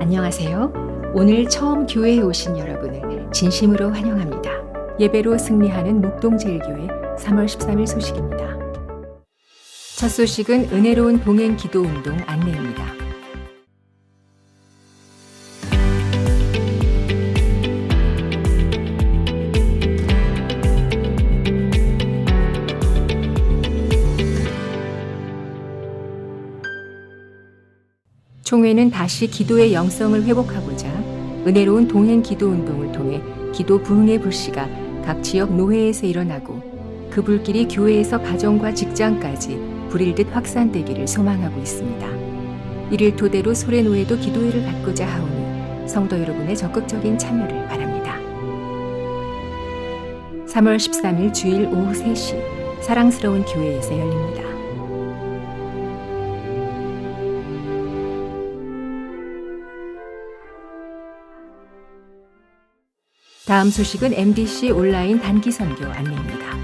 안녕하세요. 오늘 처음 교회에 오신 여러분을 진심으로 환영합니다. 예배로 승리하는 목동제일교회 3월 13일 소식입니다. 첫 소식은 은혜로운 동행 기도 운동 안내입니다. 총회는 다시 기도의 영성을 회복하고자 은혜로운 동행 기도 운동을 통해 기도 부흥의 불씨가 각 지역 노회에서 일어나고 그 불길이 교회에서 가정과 직장까지 불일 듯 확산되기를 소망하고 있습니다. 이를 토대로 소래 노회도 기도회를 갖고자 하오니 성도 여러분의 적극적인 참여를 바랍니다. 3월 13일 주일 오후 3시 사랑스러운 교회에서 열립니다. 다음 소식은 MBC 온라인 단기 선교 안내입니다.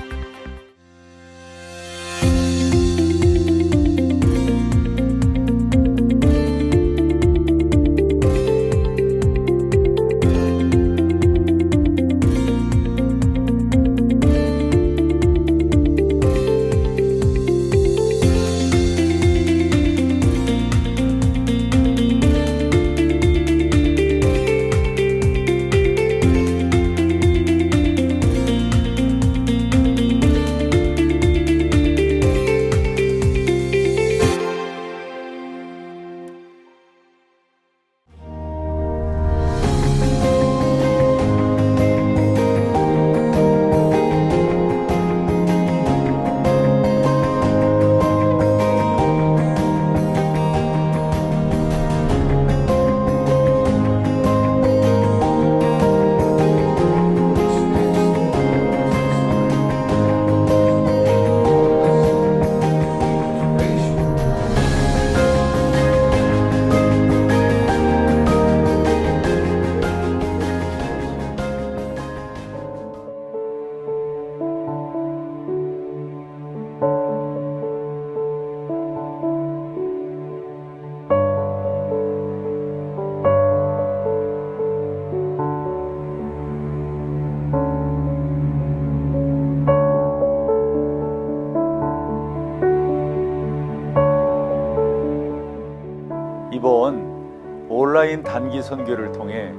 온라인 단기 선교를 통해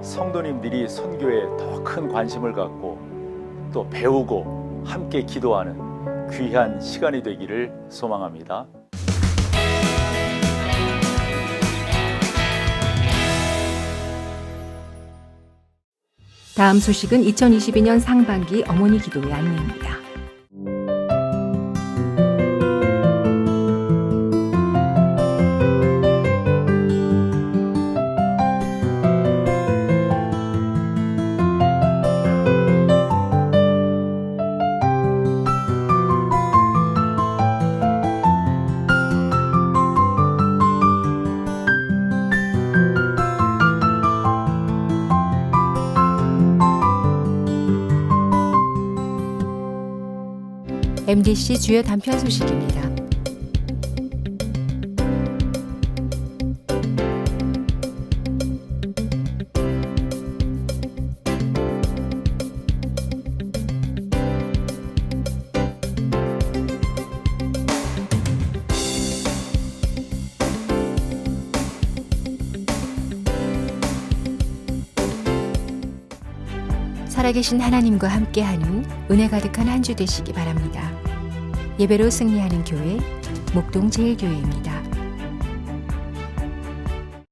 성도님들이 선교에 더 큰 관심을 갖고 또 배우고 함께 기도하는 귀한 시간이 되기를 소망합니다. 다음 소식은 2022년 상반기 어머니 기도회 안내입니다. MDC 주요 단편 소식입니다. 살아계신 하나님과 함께하는 은혜 가득한 한 주 되시기 바랍니다. 예배로 승리하는 교회 목동 제일교회입니다.